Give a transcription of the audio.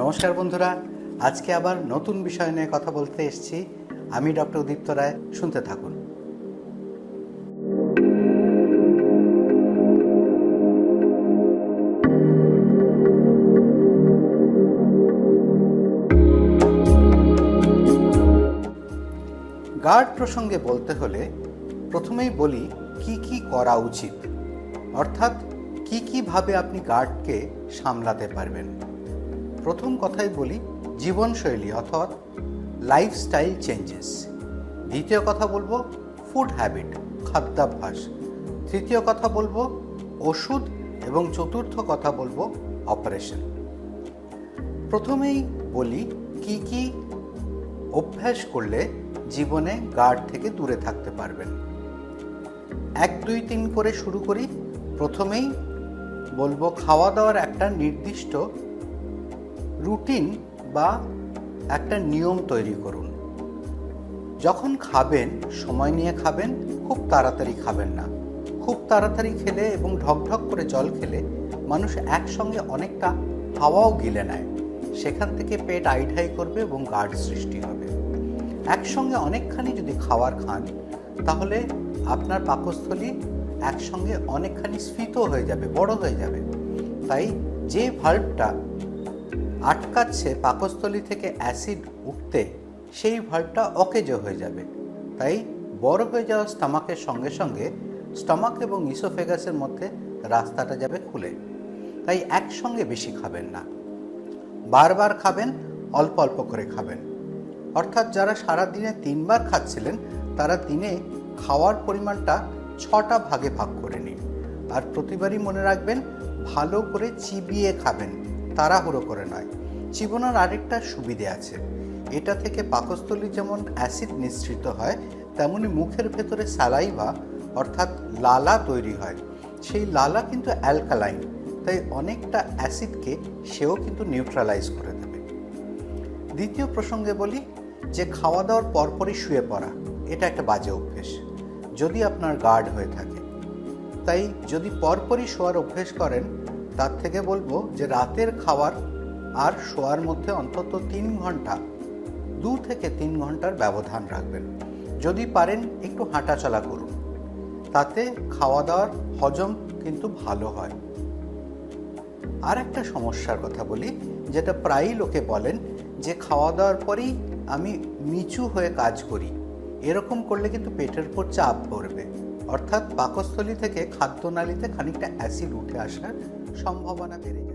নমস্কার বন্ধুরা, আজকে আবার নতুন বিষয় নিয়ে কথা বলতে এসেছি। আমি ডক্টর উদীপ্ত রায়, শুনতে থাকুন। গার্ড প্রসঙ্গে বলতে হলে প্রথমেই বলি কি কি করা উচিত। অর্থাৎ কি কীভাবে আপনি গার্ডকে সামলাতে পারবেন। প্রথম কথাই বলি জীবনশৈলী অর্থাৎ লাইফস্টাইল চেঞ্জেস দ্বিতীয় কথা বলব ফুড হ্যাবিট খাদ্যাভ্যাস। তৃতীয় কথা বলব ওষুধ এবং চতুর্থ কথা বলব অপারেশন প্রথমেই বলি কি কি অভ্যাস করলে জীবনে গার্ড থেকে দূরে থাকতে পারবেন। এক, দুই, তিন করে শুরু করি। প্রথমেই বলব খাওয়া দাওয়ার একটা নির্দিষ্ট রুটিন বা একটা নিয়ম তৈরি করুন। যখন খাবেন, সময় নিয়ে খাবেন, খুব তাড়াতাড়ি খাবেন না। খুব তাড়াতাড়ি খেলে এবং ঢকঢক করে জল খেলে মানুষ একসঙ্গে অনেকটা হাওয়াও গিলে নেয়। সেখান থেকে পেট আইঢাই করবে এবং গার্ড সৃষ্টি হবে। একসঙ্গে অনেকখানি যদি খাওয়ার খান, তাহলে আপনার পাকস্থলী একসঙ্গে অনেকখানি স্ফীত হয়ে যাবে, বড় হয়ে যাবে। তাই যে ভাল্বটা আটকাচ্ছে পাকস্থলী থেকে অ্যাসিড উঠতে, সেই ভাল্বটা অকেজো হয়ে যাবে। তাই বড় হয়ে যাওয়া স্টামাকের সঙ্গে সঙ্গে স্টমাক এবং ইসোফেগাসের মধ্যে রাস্তাটা যাবে খুলে। তাই একসঙ্গে বেশি খাবেন না। বারবার খাবেন, অল্প অল্প করে খাবেন। অর্থাৎ যারা সারা দিনে তিনবার খাচ্ছিলেন, তারা দিনে খাওয়ার পরিমাণটা ছটা ভাগে ভাগ করে নিন। আর প্রতিবারই মনে রাখবেন, ভালো করে চিবিয়ে খাবেন। তাড়াহুড়ো করে নয়। চিবনার আরেকটা সুবিধে আছে। এটা থেকে পাকস্থলী যেমন অ্যাসিড নিঃসৃত হয়, তেমনি মুখের ভেতরে স্যালাইভা অর্থাৎ লালা তৈরি হয়। সেই লালা কিন্তু অ্যালকালাইন, তাই অনেকটা অ্যাসিডকে সেও কিন্তু নিউট্রালাইজ করে দেবে। দ্বিতীয় প্রসঙ্গে বলি যে খাওয়া দাওয়ার পরপরই শুয়ে পড়া, এটা একটা বাজে অভ্যেস, যদি আপনার গার্ড হয়ে থাকে। তাই যদি পরপরই শোয়ার অভ্যেস করেন তার থেকে বলব যে রাতের খাওয়ার আর শোয়ার মধ্যে অন্তত তিন ঘণ্টা, দু থেকে তিন ঘণ্টার ব্যবধান রাখবেন। যদি পারেন একটু হাঁটাচলা করুন। তাতে খাওয়া দাওয়ার হজম কিন্তু ভালো হয়। আর একটা সমস্যার কথা বলি, যেটা প্রায়ই লোকে বলেন যে খাওয়া দাওয়ার পরেই আমি নিচু হয়ে কাজ করি। এরকম করলে কিন্তু পেটের উপর চাপ পড়বে। অর্থাৎ পাকস্থলী থেকে খাদ্যনালীতে খানিকটা অ্যাসিড উঠে আসার সম্ভাবনা বেড়ে যায়।